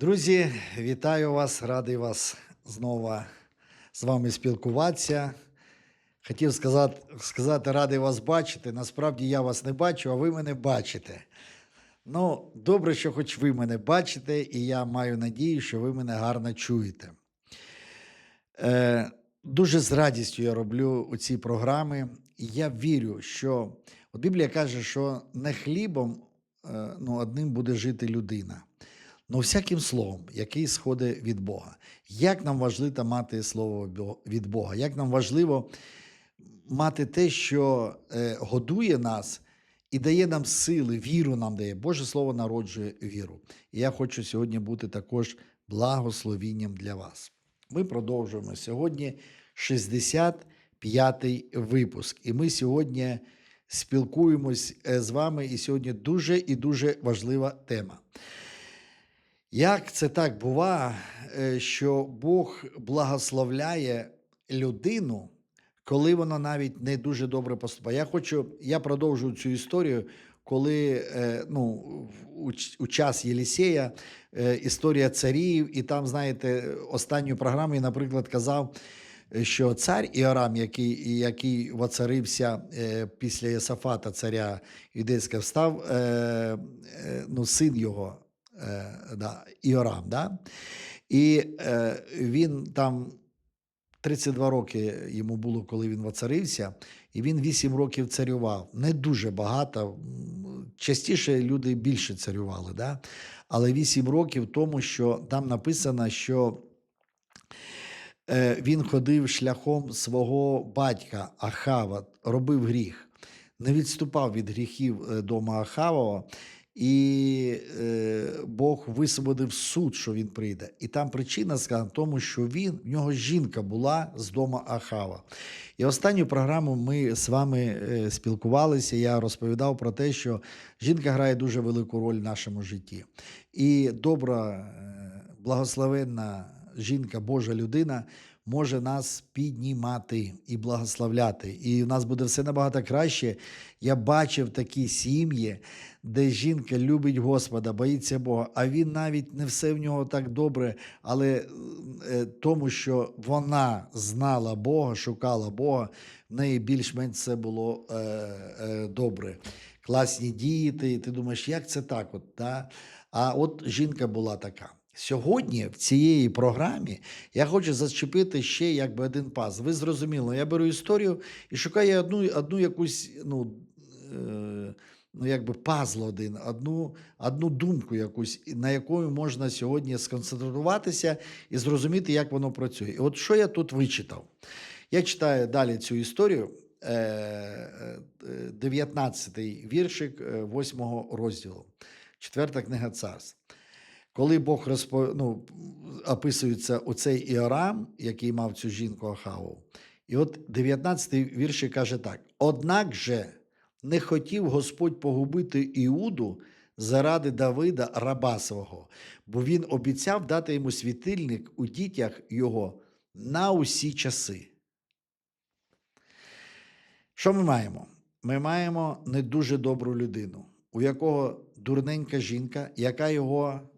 Друзі, вітаю вас, радий вас знову з вами спілкуватися. Хотів сказати, сказати, радий вас бачити. Насправді я вас не бачу, а ви мене бачите. Ну, добре, що хоч ви мене бачите, і я маю надію, що ви мене гарно чуєте. Е, дуже з радістю я роблю ці програми. І я вірю, що от Біблія каже, що не хлібом е, ну, одним буде жити людина. Ну, всяким словом, який сходить від Бога. Як нам важливо мати слово від Бога? Як нам важливо мати те, що е, годує нас і дає нам сили, віру нам дає. Боже Слово народжує віру. І я хочу сьогодні бути також благословінням для вас. Ми продовжуємо сьогодні 65-й випуск. І ми сьогодні спілкуємось е, з вами, і сьогодні дуже і дуже важлива тема. Як це так буває, е, що Бог благословляє людину, коли вона навіть не дуже добре поступає? Я хочу, я продовжую цю історію, коли е, ну, у, час Єлісея е, історія царів, і там, знаєте, останню програму я, наприклад, казав, що цар Іорам, який, який воцарився після Єсафата, царя юдейського, став ну, син його да, Іорам. Да? І е, він там 32 роки йому було, коли він воцарився, і він 8 років царював. Не дуже багато. Частіше люди більше царювали, да? але 8 років тому, що там написано, що е, він ходив шляхом свого батька Ахава, робив гріх, не відступав від гріхів е, дома Ахавова, і е, Бог висвободив суд, що він прийде. І там причина сказана в тому, що він, в нього жінка була з дома Ахава. І останню програму ми з вами е, спілкувалися. Я розповідав про те, що жінка грає дуже велику роль в нашому житті. І добра, е, благословенна жінка, Божа людина може нас піднімати і благословляти. І в нас буде все набагато краще. Я бачив такі сім'ї, де жінка любить Господа, боїться Бога, а він навіть не все в нього так добре, але е, тому, що вона знала Бога, шукала Бога, в неї більш-менш все було е, е, добре. Класні діти, ти думаєш, як це так? От, да? А от жінка була така. Сьогодні в цієї програмі я хочу зачепити ще якби один паз. Ви зрозуміли, я беру історію і шукаю одну, одну якусь, ну, е, ну якби пазл один, одну, одну думку якусь, на якою можна сьогодні сконцентруватися і зрозуміти, як воно працює. І от що я тут вичитав? Я читаю далі цю історію. е, е, 19-й віршик 8 розділу, 4 книга царств. Коли Бог розпо... ну, описується оцей Іорам, який мав цю жінку Ахаву, і от 19-й вірші каже так: однак же не хотів Господь погубити Іуду заради Давида, раба свого, бо він обіцяв дати йому світильник у дітях його на усі часи. Що ми маємо? Ми маємо не дуже добру людину, у якого дурненька жінка, яка його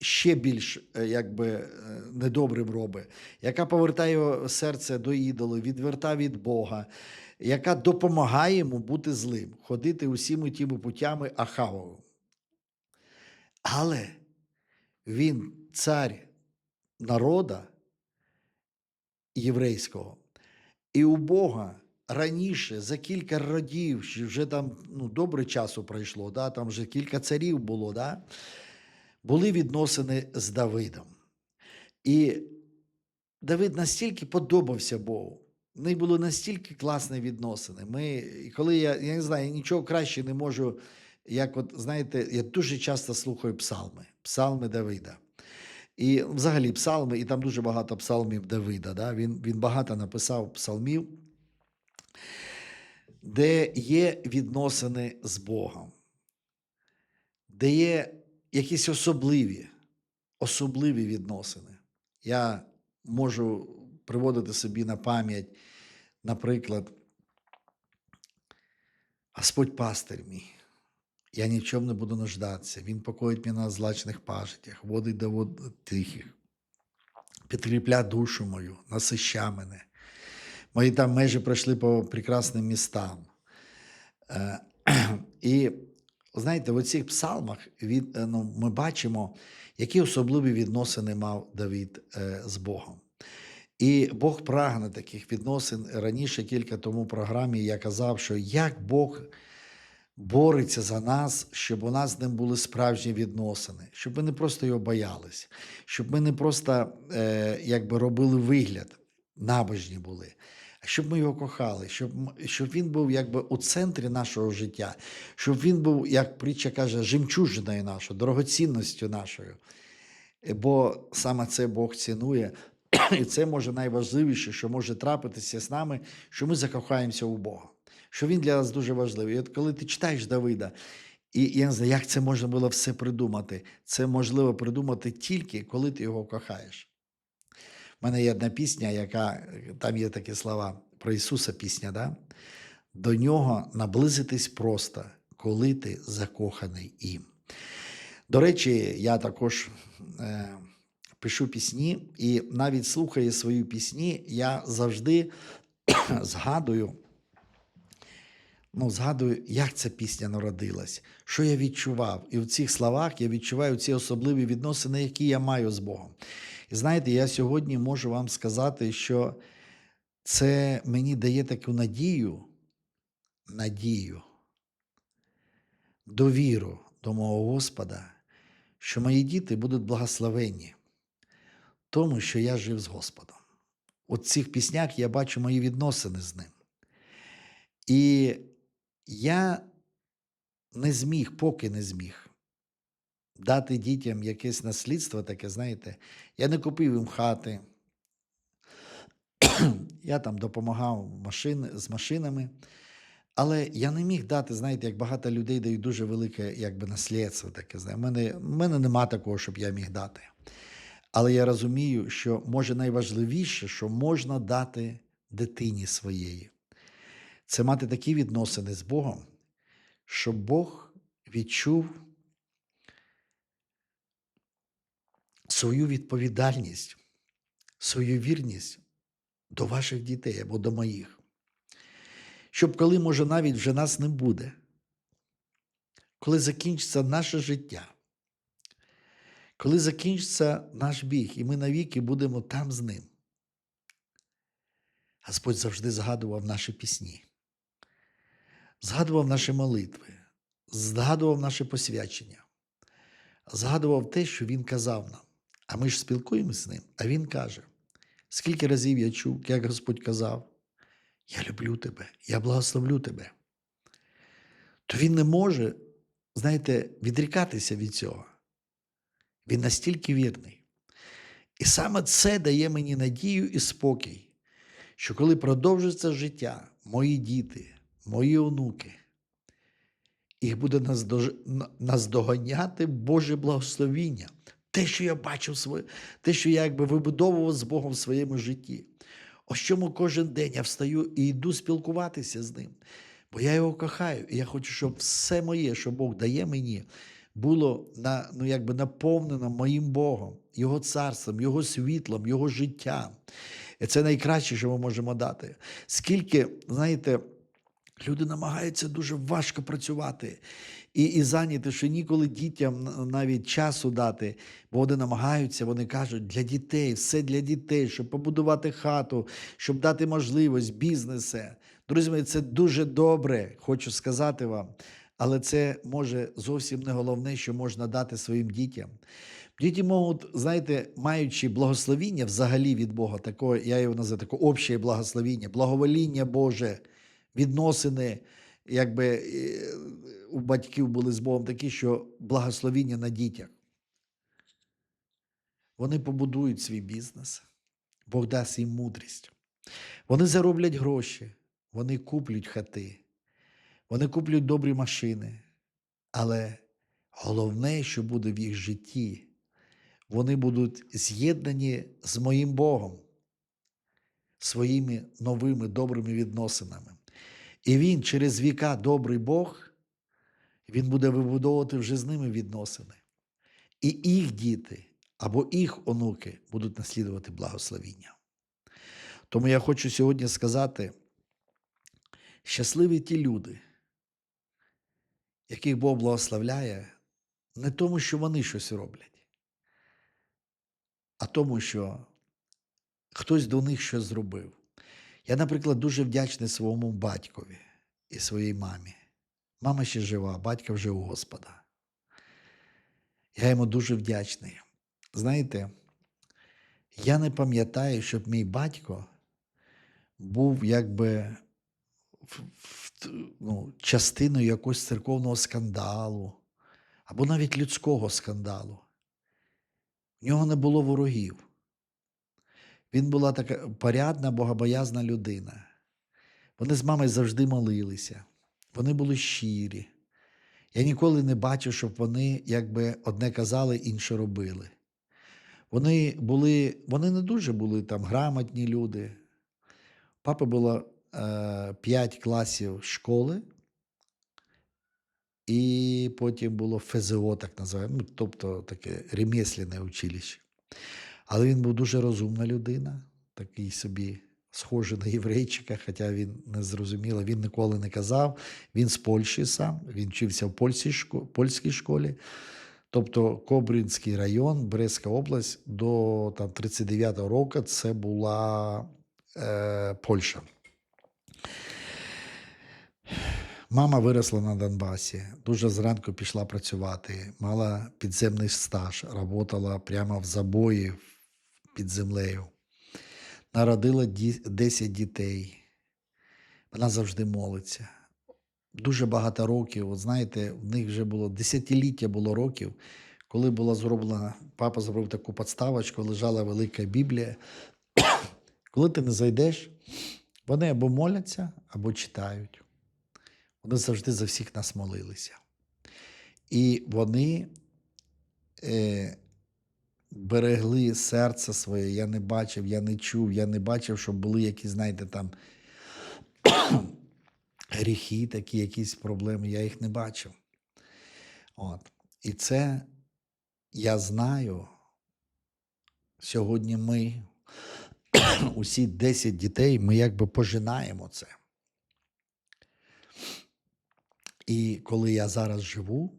ще більш е, якби е, недобрим робить, яка повертає серце до ідолу, відверта від Бога, яка допомагає йому бути злим, ходити усіми тими путями Ахавовим. Але він цар народа єврейського, і у Бога раніше за кілька родів, вже там ну, добре часу пройшло, да, там вже кілька царів було, да, були відносини з Давидом. І Давид настільки подобався Богу. В них були настільки класні відносини. Ми, коли я, я не знаю, я нічого краще не можу, як от, знаєте, я дуже часто слухаю псалми, псалми Давида. І взагалі псалми, і там дуже багато псалмів Давида. Да? Він, він багато написав псалмів, де є відносини з Богом, де є якісь особливі, особливі відносини. Я можу приводити собі на пам'ять, наприклад, Господь пастир мій. Я ні не буду нуждатися. Він покоїть мене на злачних пажитях, водить до вод тихих, підкріпля душу мою, насища мене. Мої там межі пройшли по прекрасним містам. Е, І знаєте, в цих псалмах від, е, ну, ми бачимо, які особливі відносини мав Давид е, з Богом. І Бог прагне таких відносин. Раніше кілька тому програмі я казав, що як Бог бореться за нас, щоб у нас з ним були справжні відносини, щоб ми не просто його боялись, щоб ми не просто е, якби робили вигляд, набожні були, щоб ми його кохали, щоб, щоб він був якби у центрі нашого життя, щоб він був, як притча каже, жемчужиною нашою, дорогоцінністю нашою. Е, Бо саме це Бог цінує. І це може найважливіше, що може трапитися з нами, що ми закохаємося у Бога. Що він для нас дуже важливий. І от коли ти читаєш Давида, і я не знаю, як це можна було все придумати. Це можливо придумати тільки коли ти його кохаєш. У мене є одна пісня, яка там є такі слова про Ісуса пісня, да? до нього наблизитись просто, коли ти закоханий їм. До речі, я також е, пишу пісні, і навіть слухаю свої пісні, я завжди згадую, ну, згадую, як ця пісня народилась, що я відчував. І в цих словах я відчуваю ці особливі відносини, які я маю з Богом. І знаєте, я сьогодні можу вам сказати, що це мені дає таку надію, надію, довіру до мого Господа, що мої діти будуть благословенні тому, що я жив з Господом. У цих піснях я бачу мої відносини з ним. І я не зміг, поки не зміг дати дітям якесь наслідство таке, знаєте, я не купив їм хати. Я там допомагав машин, з машинами, але я не міг дати, знаєте, як багато людей дають дуже велике якби, наслідство таке. Знаєте. У мене, в мене нема такого, щоб я міг дати. Але я розумію, що може найважливіше, що можна дати дитині своєї, це мати такі відносини з Богом, щоб Бог відчув свою відповідальність, свою вірність до ваших дітей або до моїх. Щоб коли, може, навіть вже нас не буде, коли закінчиться наше життя, коли закінчиться наш біг, і ми навіки будемо там з ним. Господь завжди згадував наші пісні, згадував наші молитви, згадував наше посвячення, згадував те, що Він казав нам. А ми ж спілкуємося з ним, а Він каже: скільки разів я чув, як Господь казав, я люблю тебе, я благословлю тебе. То він не може, знаєте, відрікатися від цього. Він настільки вірний. І саме це дає мені надію і спокій, що коли продовжиться життя, мої діти, мої онуки, їх буде наздоганяти Боже благословіння. Те, що я бачив, те, що я якби вибудовував з Богом в своєму житті. Ось чому кожен день я встаю і йду спілкуватися з ним. Бо я його кохаю, і я хочу, щоб все моє, що Бог дає мені, було на, ну, якби наповнено моїм Богом, Його царством, Його світлом, Його життям. І це найкраще, що ми можемо дати. Скільки, знаєте, люди намагаються дуже важко працювати і, і зайняти, що ніколи дітям навіть часу дати, бо вони намагаються, вони кажуть, для дітей, все для дітей, щоб побудувати хату, щоб дати можливість, бізнесе. Друзі мої, це дуже добре, хочу сказати вам. Але це може зовсім не головне, що можна дати своїм дітям. Діти можуть, знаєте, маючи благословіння взагалі від Бога, такое, я його називаю таке обще благословіння, благовоління Боже, відносини, якби е, у батьків були з Богом такі, що благословіння на дітях. Вони побудують свій бізнес, Бог дасть їм мудрість. Вони зароблять гроші, вони куплять хати, вони куплять добрі машини. Але головне, що буде в їх житті, вони будуть з'єднані з моїм Богом, своїми новими добрими відносинами. І Він через віка, добрий Бог, Він буде вибудовувати вже з ними відносини. І їх діти або їх онуки будуть наслідувати благословіння. Тому я хочу сьогодні сказати: щасливі ті люди, яких Бог благословляє, не тому, що вони щось роблять, а тому, що хтось до них щось зробив. Я, наприклад, дуже вдячний своєму батькові і своїй мамі. Мама ще жива, батько вже у Господа. Я йому дуже вдячний. Знаєте, я не пам'ятаю, щоб мій батько був якби ну, частиною якогось церковного скандалу або навіть людського скандалу. В нього не було ворогів. Він була така порядна, богобоязна людина. Вони з мамою завжди молилися, вони були щирі. Я ніколи не бачив, щоб вони якби одне казали, інше робили. Вони були, вони не дуже були там грамотні люди. У Папи було е, 5 класів школи, і потім було ФЗО, так називаємо, ну, тобто таке ремесленне училище. Але він був дуже розумна людина, такий собі схожий на єврейчика, хоча він не зрозуміло, він ніколи не казав. Він з Польщі сам, він вчився в польській школі. Тобто Кобринський район, Брестська область до там, 39-го року це була е, Польща. Мама виросла на Донбасі, дуже зранку пішла працювати, мала підземний стаж, працювала прямо в забої під землею. Народила 10 дітей. Вона завжди молиться. Дуже багато років, от знаєте, в них вже було десятиліття було років, коли була зроблена, папа зробив таку подставочку, лежала велика Біблія. коли ти не зайдеш, вони або моляться, або читають. Вони завжди за всіх нас молилися. І вони е, берегли серце своє. Я не бачив, я не чув, я не бачив, щоб були якісь, знаєте, там гріхи, такі якісь проблеми. Я їх не бачив. От. І це я знаю. Сьогодні ми, усі 10 дітей, ми якби пожинаємо це. І коли я зараз живу,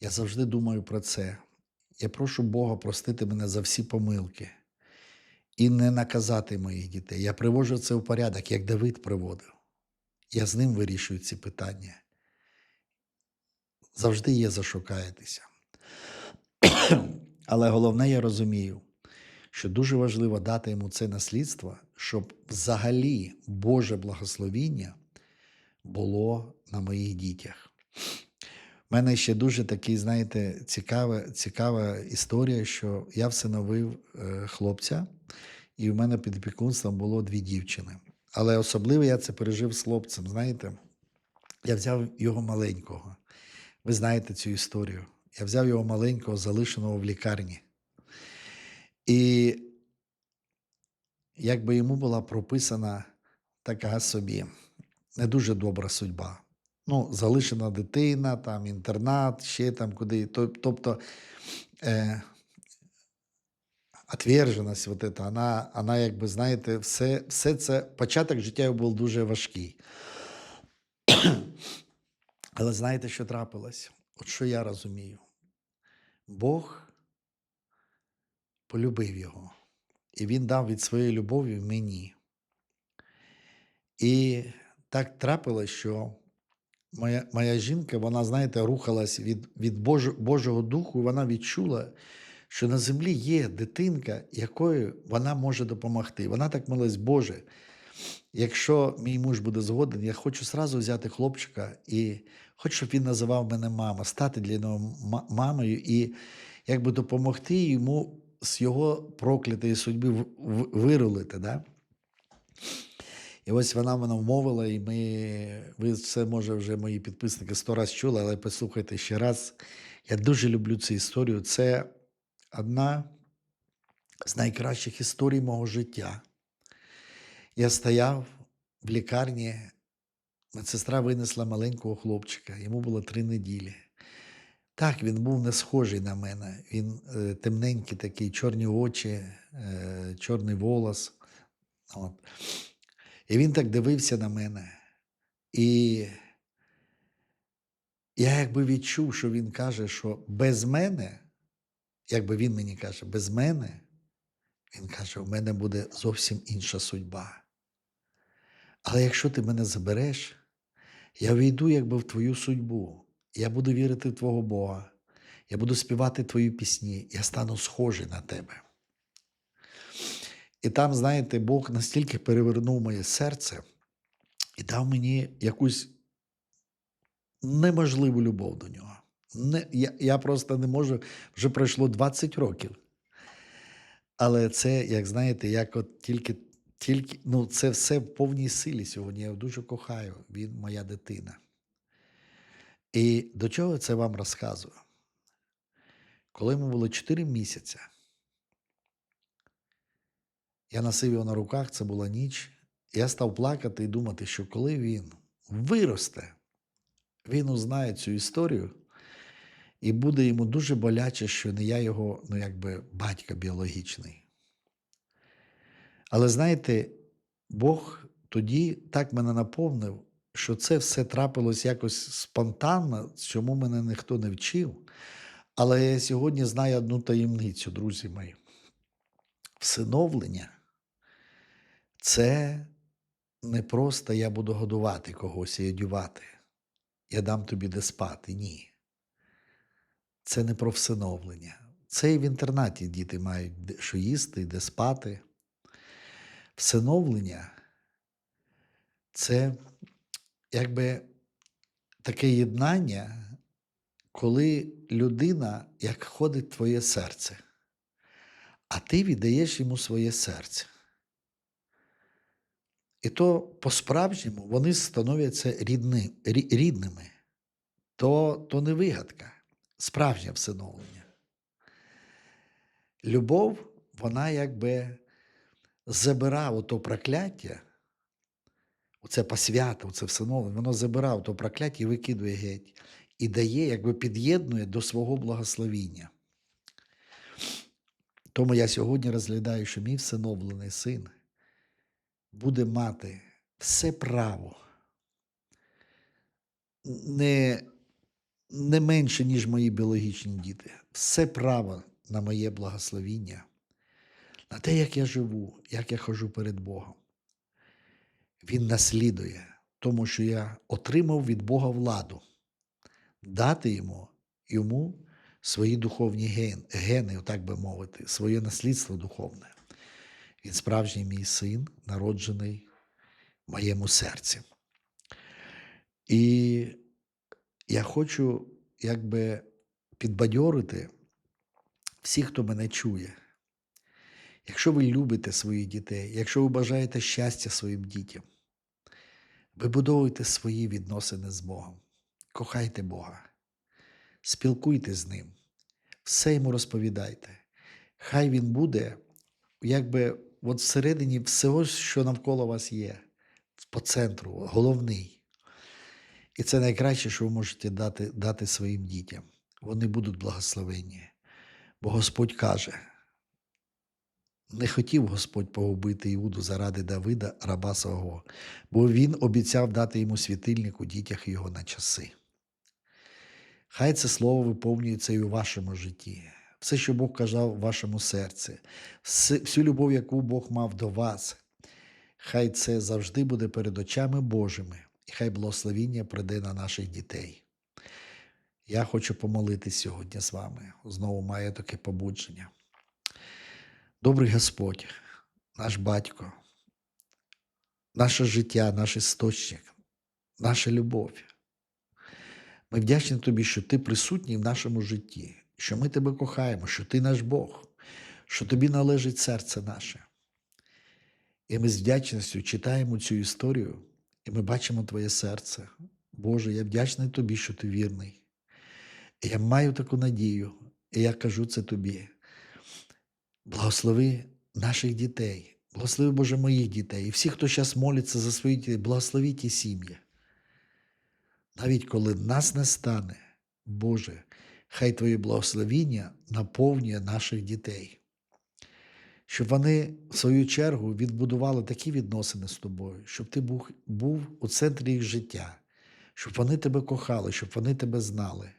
я завжди думаю про це. Я прошу Бога простити мене за всі помилки і не наказати моїх дітей. Я привожу це в порядок, як Давид приводив. Я з ним вирішую ці питання. Завжди є за що каятися. Але головне, я розумію, що дуже важливо дати йому це наслідство, щоб взагалі Боже благословіння було на моїх дітях. У мене ще дуже такий, знаєте, цікава, цікава історія, що я всиновив е, хлопця, і в мене під опікунством було дві дівчини. Але особливо я це пережив з хлопцем. Знаєте, я взяв його маленького. Ви знаєте цю історію. Я взяв його маленького, залишеного в лікарні. І якби йому була прописана така собі не дуже добра судьба. Ну, залишена дитина, там інтернат, ще там куди. Тобто е, отверженість, вот это, вона, вона, якби, знаєте, все, все це, початок життя був дуже важкий. Але знаєте, що трапилось? От що я розумію? Бог полюбив його, і він дав від своєї любові мені. І так трапилось, що моя, моя жінка, вона, знаєте, рухалась від, від Бож, Божого Духу, вона відчула, що на землі є дитинка, якою вона може допомогти. Вона так молилась, Боже, якщо мій муж буде згоден, я хочу сразу взяти хлопчика і хочу, щоб він називав мене мама, стати для нього мамою і якби допомогти йому з його проклятої судьби вирулити. Да? І ось вона мене вмовила, і ми, ви це, може, вже мої підписники сто раз чули, але послухайте ще раз. Я дуже люблю цю історію. Це одна з найкращих історій мого життя. Я стояв в лікарні медсестра винесла маленького хлопчика, йому було три неділі. Так, він був не схожий на мене. Він е, темненький такий, чорні очі, е, чорний волос. От. І він так дивився на мене. І я якби відчув, що він каже, що без мене, якби він мені каже, без мене, він каже, у мене буде зовсім інша судьба. Але якщо ти мене забереш, я війду якби в твою судьбу. Я буду вірити в Твого Бога. Я буду співати твої пісні, я стану схожий на тебе. І там, знаєте, Бог настільки перевернув моє серце і дав мені якусь неможливу любов до нього. Не, я, я просто не можу, вже пройшло 20 років. Але це, як знаєте, як от тільки, тільки ну, це все в повній силі сьогодні. Я його дуже кохаю. Він моя дитина. І до чого це вам розказую? Коли йому було 4 місяці, я носив його на руках, це була ніч. Я став плакати і думати, що коли він виросте, він узнає цю історію, і буде йому дуже боляче, що не я його, ну, якби батько біологічний. Але знаєте, Бог тоді так мене наповнив, що це все трапилось якось спонтанно, чому мене ніхто не вчив. Але я сьогодні знаю одну таємницю, друзі мої. Всиновлення це не просто я буду годувати когось і одювати. Я дам тобі де спати. Ні. Це не про всиновлення. Це і в інтернаті діти мають що їсти, де спати. Всиновлення це якби таке єднання, коли людина, як ходить в твоє серце, а ти віддаєш йому своє серце. І то по-справжньому вони становляться рідни, рі- рідними. То, то не вигадка, справжнє всиновлення. Любов, вона якби забирає то прокляття, оце посвята, оце всиновлення, воно забирає то прокляття і викидує геть. І дає, якби під'єднує до свого благословіння. Тому я сьогодні розглядаю, що мій всиновлений син буде мати все право не, не менше, ніж мої біологічні діти, все право на моє благословіння, на те, як я живу, як я хожу перед Богом. Він наслідує, тому що я отримав від Бога владу дати йому, йому свої духовні гени, так би мовити, своє наслідство духовне. Він справжній мій син, народжений в моєму серці. І я хочу якби підбадьорити всіх, хто мене чує. Якщо ви любите своїх дітей, якщо ви бажаєте щастя своїм дітям, вибудовуйте свої відносини з Богом, кохайте Бога, спілкуйтесь з Ним, все йому розповідайте. Хай він буде, якби от всередині всього, що навколо вас є, по центру, головний. І це найкраще, що ви можете дати, дати своїм дітям. Вони будуть благословенні. Бо Господь каже: не хотів Господь погубити Іуду заради Давида, раба свого, бо він обіцяв дати йому світильник у дітях його на часи. Хай це слово виповнюється і у вашому житті. Все, що Бог казав в вашому серці, всю любов, яку Бог мав до вас, хай це завжди буде перед очами Божими, і хай благословіння прийде на наших дітей. Я хочу помолитись сьогодні з вами. Знову маю таке побудження. Добрий Господь, наш батько, наше життя, наш істочник, наша любов. Ми вдячні тобі, що ти присутній в нашому житті, що ми тебе кохаємо, що ти наш Бог, що тобі належить серце наше. І ми з вдячністю читаємо цю історію, і ми бачимо твоє серце. Боже, я вдячний тобі, що ти вірний. І я маю таку надію, і я кажу це тобі. Благослови наших дітей, благослови Боже моїх дітей, і всіх, хто зараз молиться за свої дітей, благослови ті сім'ї. навіть коли нас не стане, Боже, хай Твоє благословіння наповнює наших дітей, щоб вони, в свою чергу, відбудували такі відносини з тобою, щоб ти був, був у центрі їх життя, щоб вони тебе кохали, щоб вони тебе знали.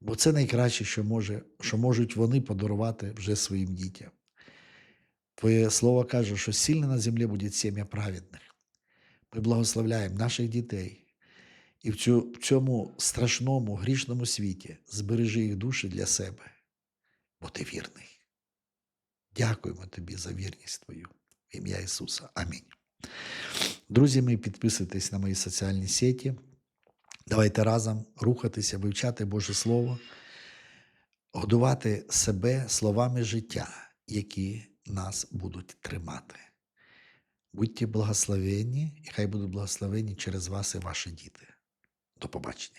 Бо це найкраще, що, може, що можуть вони подарувати вже своїм дітям. Твоє слово каже, що сильно на землі буде сім'я праведних. Ми благословляємо наших дітей. І в, цьому страшному грішному світі збережи їх душі для себе, бо ти вірний. Дякуємо тобі за вірність твою. В ім'я Ісуса. Амінь. Друзі, мої, підписуйтесь на мої соціальні сеті. Давайте разом рухатися, вивчати Боже Слово, годувати себе словами життя, які нас будуть тримати. Будьте благословенні, і хай будуть благословені через вас і ваші діти. До побачення.